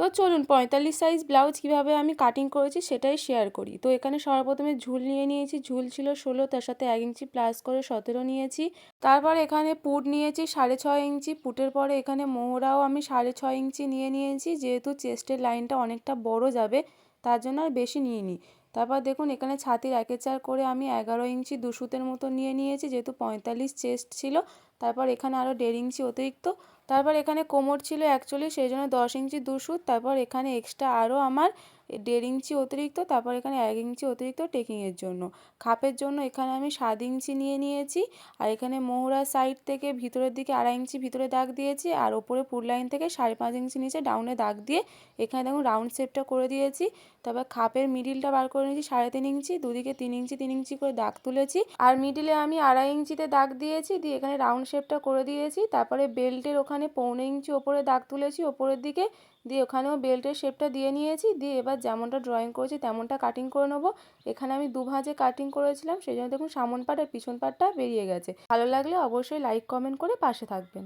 তো চলুন পঁয়তাল্লিশ সাইজ ব্লাউজ কীভাবে আমি কাটিং করেছি সেটাই শেয়ার করি। তো এখানে সর্বপ্রথমে ঝুল নিয়ে নিয়েছি, ঝুল ছিল ষোলো, তার সাথে এক ইঞ্চি প্লাস করে সতেরো নিয়েছি। তারপর এখানে পুট নিয়েছি সাড়ে ছয় ইঞ্চি, পুটের পরে এখানে মোহরাও আমি সাড়ে ছয় ইঞ্চি নিয়ে নিয়েছি, যেহেতু চেস্টের লাইনটা অনেকটা বড় যাবে, তার জন্য আর বেশি নিয়ে নিই তারপর দেখুন এখানে ছাতির একের চার করে আমি এগারো ইঞ্চি দুশুতের মতো নিয়ে নিয়েছি, যেহেতু পঁয়তাল্লিশ চেস্ট ছিল তারপর এখানে আরও দেড় ইঞ্চি অতিরিক্ত। তারপর এখানে কোমর ছিল অ্যাকচুয়ালি সেই জন্য দশ ইঞ্চি দুশো তারপর এখানে এক্সট্রা আরও আমার দেড় ইঞ্চি অতিরিক্ত, তারপর এখানে এক ইঞ্চি অতিরিক্ত টেকিংয়ের জন্য। খাপের জন্য এখানে আমি সাত ইঞ্চি নিয়ে নিয়েছি, আর এখানে মোহরা সাইড থেকে ভিতরের দিকে আড়াই ইঞ্চি ভিতরে দাগ দিয়েছি, আর ওপরে পুর লাইন থেকে সাড়ে পাঁচ ইঞ্চি নিচে ডাউনে দাগ দিয়ে এখানে দেখুন রাউন্ড শেপটা করে দিয়েছি। তারপর খাপের মিডিলটা বার করে নিয়েছি সাড়ে তিন ইঞ্চি, দুদিকে তিন ইঞ্চি তিন ইঞ্চি করে দাগ তুলেছি। আর মিডিলে আমি আড়াই ইঞ্চিতে দাগ দিয়েছি, দিয়ে এখানে রাউন্ড শেপটা করে দিয়েছি। তারপরে বেল্টের ওখানে পৌনে ইঞ্চি ওপরে দাগ তুলেছি, ওপরের দিকে দিয়ে ওখানেও বেল্টের শেপটা দিয়ে নিয়েছি, দিয়ে এবার যেমনটা ড্রয়িং করেছি, তেমনটা কাটিং করে নেব। এখানে আমি দু ভাঁজে কাটিং করেছিলাম, সেই জন্য দেখুন সামন পাট আর পিছন পাটটা বেরিয়ে গেছে। ভালো লাগলে অবশ্যই লাইক কমেন্ট করে পাশে থাকবেন।